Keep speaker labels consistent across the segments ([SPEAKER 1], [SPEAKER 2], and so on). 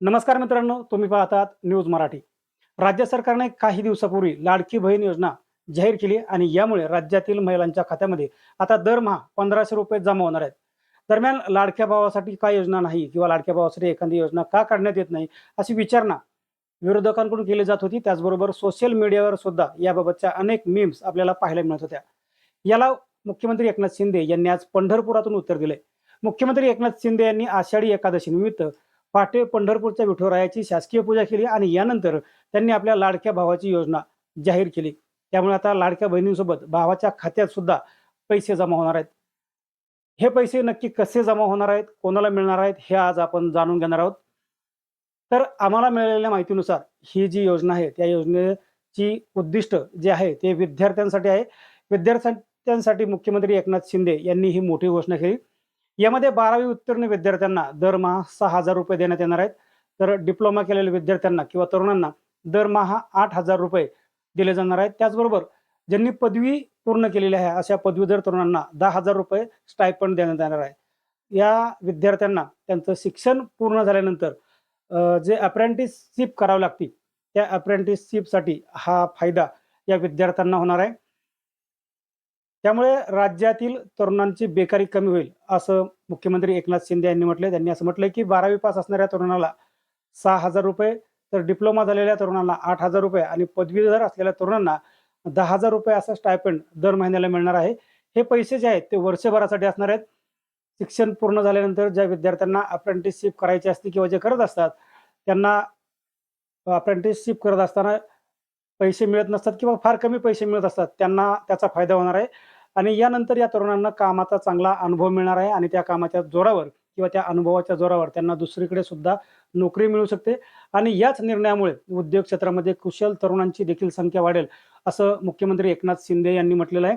[SPEAKER 1] नमस्कार मित्रांनो तुम्ही पाहतात न्यूज मराठी. राज्य सरकारने काही दिवसापूर्वी लाडकी बहीण योजना जाहीर केली आणि यामुळे राज्यातील महिलांच्या खात्यामध्ये आता दरमहा पंधराशे रुपये जमा होणार आहेत. दरम्यान लाडक्या भावासाठी काय योजना नाही किंवा लाडक्या भावासाठी एखादी योजना का काढण्यात येत नाही अशी विचारणा विरोधकांकडून केली जात होती. त्याचबरोबर सोशल मीडियावर सुद्धा याबाबतच्या अनेक मीम्स आपल्याला पाहायला मिळत होत्या. याला मुख्यमंत्री एकनाथ शिंदे यांनी आज पंढरपुरातून उत्तर दिले मुख्यमंत्री एकनाथ शिंदे यांनी आषाढी एकादशी निमित्त पहाटे पंढरपूरच्या विठोरायाची शासकीय पूजा केली आणि यानंतर त्यांनी आपल्या लाडक्या भावाची योजना जाहीर केली. त्यामुळे आता लाडक्या बहिणींसोबत भावाच्या खात्यात सुद्धा पैसे जमा होणार आहेत. हे पैसे नक्की कसे जमा होणार आहेत? कोणाला मिळणार आहेत? हे आज आपण जाणून घेणार आहोत. तर आम्हाला मिळालेल्या माहितीनुसार ही जी योजना आहे त्या योजनेची उद्दिष्ट जे आहे ते विद्यार्थ्यांसाठी आहे. विद्यार्थ्यांसाठी मुख्यमंत्री एकनाथ शिंदे यांनी ही मोठी घोषणा केली. यामध्ये बारावी उत्तीर्ण विद्यार्थ्यांना दरमहा सहा हजार रुपये देण्यात येणार आहेत. तर डिप्लोमा केलेल्या विद्यार्थ्यांना किंवा तरुणांना दरमहा आठ हजार रुपये दिले जाणार आहेत. त्याचबरोबर ज्यांनी पदवी पूर्ण केलेली आहे अशा पदवीधर तरुणांना दहा हजार रुपये स्टायपंड देण्यात येणार आहे. या विद्यार्थ्यांना त्यांचं शिक्षण पूर्ण झाल्यानंतर जे अप्रेंटिसशिप करावी लागते त्या अप्रेंटिसशिपसाठी हा फायदा या विद्यार्थ्यांना होणार आहे. त्यामुळे राज्यातील तरुणांची बेकारी कमी होईल असं मुख्यमंत्री एकनाथ शिंदे यांनी म्हटले त्यांनी असं म्हटलंय की बारावी पास असणाऱ्या तरुणाला सहा हजार रुपये तर डिप्लोमा झालेल्या तरुणांना आठ हजार रुपये आणि पदवीधर असलेल्या तरुणांना दहा हजार रुपये असं स्टायपेंड दर महिन्याला मिळणार आहे. हे पैसे जे आहेत ते वर्षभरासाठी असणार आहेत. शिक्षण पूर्ण झाल्यानंतर ज्या विद्यार्थ्यांना अप्रेंटिसशिप करायची असते किंवा जे करत असतात त्यांना अप्रेंटिसशिप करत असताना पैसे मिळत नसतात किंवा फार कमी पैसे मिळत असतात त्यांना त्याचा फायदा होणार आहे. आणि यानंतर या तरुणांना कामाचा चांगला अनुभव मिळणार आहे आणि त्या कामाच्या जोरावर किंवा त्या अनुभवाच्या जोरावर त्यांना दुसरीकडे सुद्धा नोकरी मिळू शकते. आणि याच निर्णयामुळे उद्योग क्षेत्रामध्ये कुशल तरुणांची देखील संख्या वाढेल असं मुख्यमंत्री एकनाथ शिंदे यांनी म्हटलेलं आहे.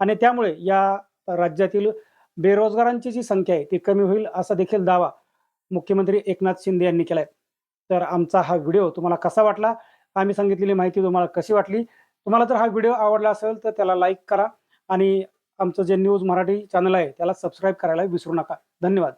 [SPEAKER 1] आणि त्यामुळे या राज्यातील बेरोजगारांची जी संख्या आहे ती कमी होईल असा देखील दावा मुख्यमंत्री एकनाथ शिंदे यांनी केलाय. तर आमचा हा व्हिडिओ तुम्हाला कसा वाटला? आम्ही सांगितलेली माहिती तुम्हाला कशी वाटली? तुम्हाला जर हा व्हिडिओ आवडला असेल तर त्याला लाईक करा. आणि आमचं जे न्यूज मराठी चॅनल आहे त्याला सबस्क्राईब करायला विसरू नका. धन्यवाद.